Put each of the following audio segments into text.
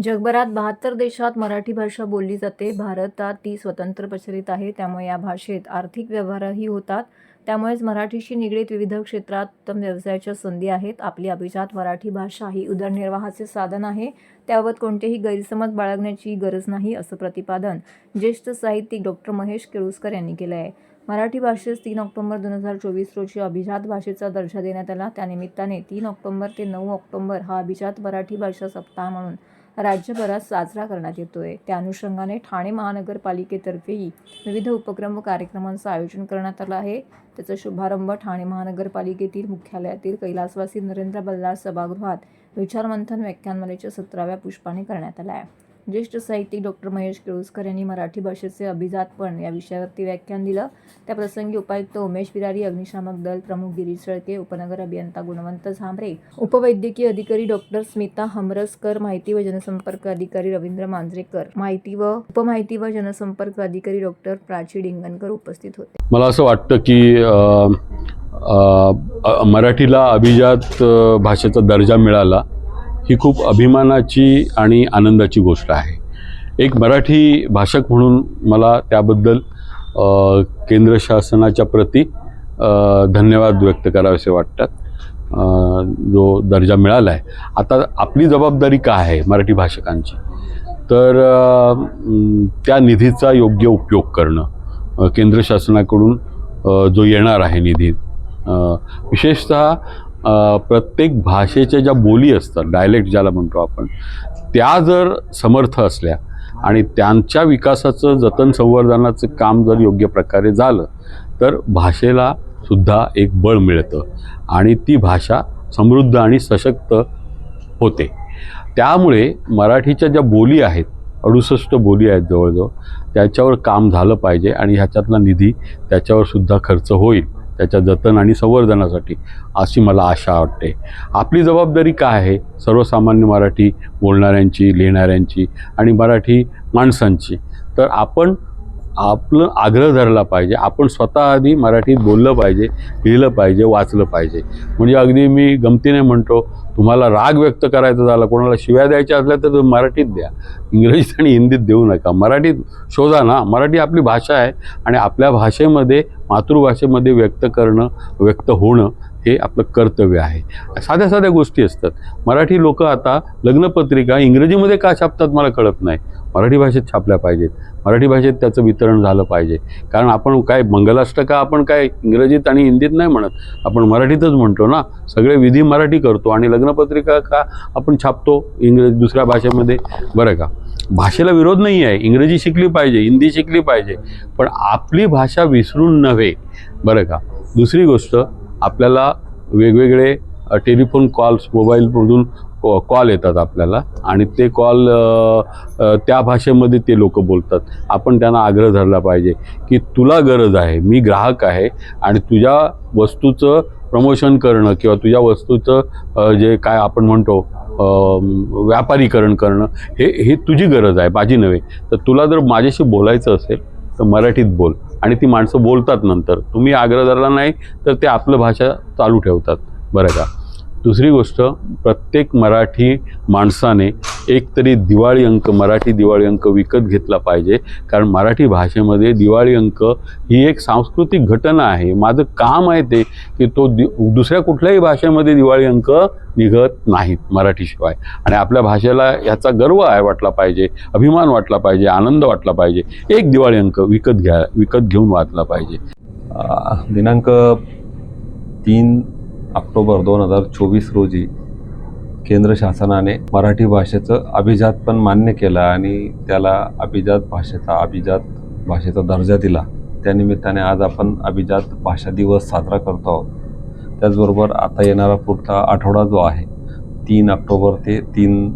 जगभरात बहात्तर देशात मराठी भाषा बोलली जाते. भारतात ती स्वतंत्र प्रचलित आहे. त्यामुळे या भाषेत आर्थिक व्यवहारही होतात. त्यामुळेच मराठीशी निगडीत विविध क्षेत्रात उत्तम व्यवसायाच्या संधी आहेत. आपली अभिजात मराठी भाषा ही उदरनिर्वाहाचे साधन आहे. त्याबाबत कोणतेही गैरसमज बाळगण्याची गरज नाही असं प्रतिपादन ज्येष्ठ साहित्यिक डॉक्टर महेश केळुसकर यांनी केलं आहे मराठी भाषेस तीन ऑक्टोबर दोन हजार चोवीस रोजी अभिजात भाषेचा दर्जा देण्यात आला. त्यानिमित्ताने तीन ऑक्टोबर ते नऊ ऑक्टोबर हा अभिजात मराठी भाषा सप्ताह म्हणून राज्यभरात साजरा करण्यात येतो आहे त्या अनुषंगाने ठाणे महानगरपालिकेतर्फेही विविध उपक्रम व कार्यक्रमांचं आयोजन करण्यात आलं आहे. त्याचा शुभारंभ ठाणे महानगरपालिकेतील मुख्यालयातील कैलासवासी नरेंद्र बल्लाळ सभागृहात विचारमंथन व्याख्यानमालेच्या सतराव्या पुष्पाने करण्यात आला आहे. ज्येष्ठ साहित्यिक डॉक्टर महेश केळुसकर यांनी मराठी भाषेचे अभिजातपण या विषयावरती व्याख्यान दिलं. त्या प्रसंगी उपायुक्त उमेश बिरारी अग्निशामक दल प्रमुख गिरीश सळके उपनगर अभियंता गुणवंत झांबरे उपवैद्यकीय अधिकारी डॉक्टर स्मिता हमरसकर माहिती व जनसंपर्क अधिकारी रवींद्र मांजरेकर माहिती व उपमाहिती व जनसंपर्क अधिकारी डॉक्टर प्राची डिंगणकर उपस्थित होते. मला असं वाटतं की मराठीला अभिजात भाषेचा दर्जा मिळाला. ही खूप अभिमानाची आणि आनंदाची गोष्ट आहे. एक मराठी भाषक म्हणून मला त्याबद्दल केंद्र शासनाच्या प्रती धन्यवाद व्यक्त करावेसे वाटतात. जो दर्जा मिळाला आहे आता आपली जबाबदारी काय आहे मराठी भाषकांची? तर त्या निधीचा योग्य उपयोग करणं केंद्र शासनाकडून जो येणार आहे निधी विशेषतः प्रत्येक भाषेच्या ज्या बोली असतात डायलेक्ट ज्याला म्हणतो आपण त्या जर समर्थ असल्या आणि त्यांच्या विकासाचं जतन संवर्धनाचं काम जर योग्य प्रकारे झालं तर भाषेला सुद्धा एक बळ मिळतं आणि ती भाषा समृद्ध आणि सशक्त होते. त्यामुळे मराठीच्या ज्या बोली आहेत अडुसष्ट बोली आहेत जवळजवळ त्याच्यावर काम झालं पाहिजे आणि ह्याच्यातला निधी त्याच्यावर सुद्धा खर्च होईल. त्याच्या जतन आणि संवर्धनासाठी अशी मला आशा वाटते. आपली जबाबदारी काय आहे? सर्वसामान्य मराठी बोलणाऱ्यांची लिहिणाऱ्यांची आणि मराठी माणसांची. तर आपण आपलं आग्रह धरला पाहिजे. आपण स्वतः आधी मराठीत बोललं पाहिजे लिहिलं पाहिजे वाचलं पाहिजे. म्हणजे अगदी मी गमतीने म्हणतो तुम्हाला राग व्यक्त करायचा झाला कोणाला शिव्या द्यायच्या असल्या तर तुम्ही मराठीत द्या. इंग्रजीत आणि हिंदीत देऊ नका. मराठीत शोधा ना. मराठी आपली भाषा आहे आणि आपल्या भाषेमध्ये मातृभाषेमध्ये व्यक्त करणं व्यक्त होणं हे आपलं कर्तव्य आहे. साध्या साध्या गोष्टी असतात. मराठी लोक आता लग्नपत्रिका इंग्रजीमध्ये का छापतात मला कळत नाही. मराठी भाषेत छापल्या पाहिजेत. मराठी भाषेत त्याचं वितरण झालं पाहिजे. कारण आपण काय मंगलाष्टका आपण काय इंग्रजीत आणि हिंदीत नाही म्हणत. आपण मराठीतच म्हणतो ना. सगळे विधी मराठी करतो आणि लग्नपत्रिका का आपण छापतो इंग्रजी दुसऱ्या भाषेमध्ये? बरं का? भाषेला विरोध नाही आहे. इंग्रजी शिकली पाहिजे हिंदी शिकली पाहिजे. पण आपली भाषा विसरून नव्हे. बरं का? दुसरी गोष्ट आपल्याला वेगवेगळे टेलिफोन कॉल्स मोबाईलमधून कॉ- कॉल येतात आपल्याला. आणि ते कॉल त्या भाषेमध्ये ते लोक बोलतात. आपण त्यांना आग्रह धरला पाहिजे की तुला गरज आहे मी ग्राहक आहे आणि तुझ्या वस्तूचं प्रमोशन करणं किंवा तुझ्या वस्तूचं जे काय आपण म्हणतो व्यापारीकरण करणं हे हे तुझी गरज आहे माझी नव्हे. तर तुला जर माझ्याशी बोलायचं असेल तर मराठीत बोल. आणि ती माणसं बोलतात नंतर. तुम्ही आग्रह धरला नाही तर ते आपलं भाषा चालू ठेवतात. बरं का? दुसरी गोष्ट प्रत्येक मराठी माणसाने एकतरी दिवाळी अंक मराठी दिवाळी अंक विकत घेतला पाहिजे. कारण मराठी भाषेमध्ये दिवाळी अंक ही एक सांस्कृतिक घटना आहे. माझं काम आहे ते की तो दि दुसऱ्या कुठल्याही भाषेमध्ये दिवाळी अंक निघत नाहीत मराठीशिवाय. आणि आपल्या भाषेला याचा गर्व आहे वाटला पाहिजे अभिमान वाटला पाहिजे आनंद वाटला पाहिजे. एक दिवाळी अंक विकत घ्या विकत घेऊन वाचला पाहिजे. दिनांक तीन ऑक्टोबर दोन हजार चोवीस रोजी केंद्र शासनाने मराठी भाषेचं अभिजात पण मान्य केलं आणि त्याला अभिजात भाषेचा अभिजात भाषेचा दर्जा दिला. त्यानिमित्ताने आज आपण अभिजात भाषा दिवस साजरा करतो आहोत. त्याचबरोबर आता येणारा पुढचा आठवडा जो आहे तीन ऑक्टोबर ते तीन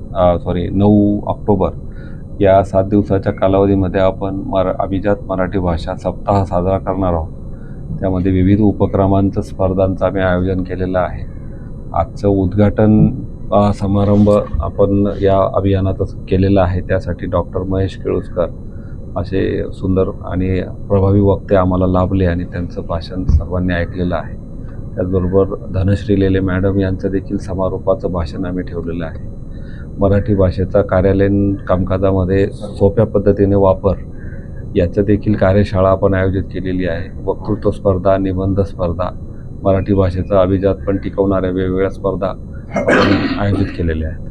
सॉरी नऊ ऑक्टोबर या सात दिवसाच्या कालावधीमध्ये आपण मर अभिजात मराठी भाषा सप्ताह साजरा करणार आहोत. त्यामध्ये विविध उपक्रमांचं स्पर्धांचं आम्ही आयोजन केलेलं आहे. आजचं उद्घाटन समारंभ आपण या अभियानातच केलेला आहे. त्यासाठी डॉक्टर महेश केळुसकर असे सुंदर आणि प्रभावी वक्ते आम्हाला लाभले आणि त्यांचं भाषण सर्वांनी ऐकलेलं आहे. त्याचबरोबर धनश्री लेले मॅडम यांचं देखील समारोपाचं भाषण आम्ही ठेवलेलं आहे. मराठी भाषेचा कार्यालयीन कामकाजामध्ये सोप्या पद्धतीने वापर याचं देखील कार्यशाळा आपण आयोजित केलेली आहे. वक्तृत्व स्पर्धा निबंध स्पर्धा मराठी भाषेचा अभिजात पण टिकवणाऱ्या वेगवेगळ्या स्पर्धा आयोजित केलेल्या आहेत.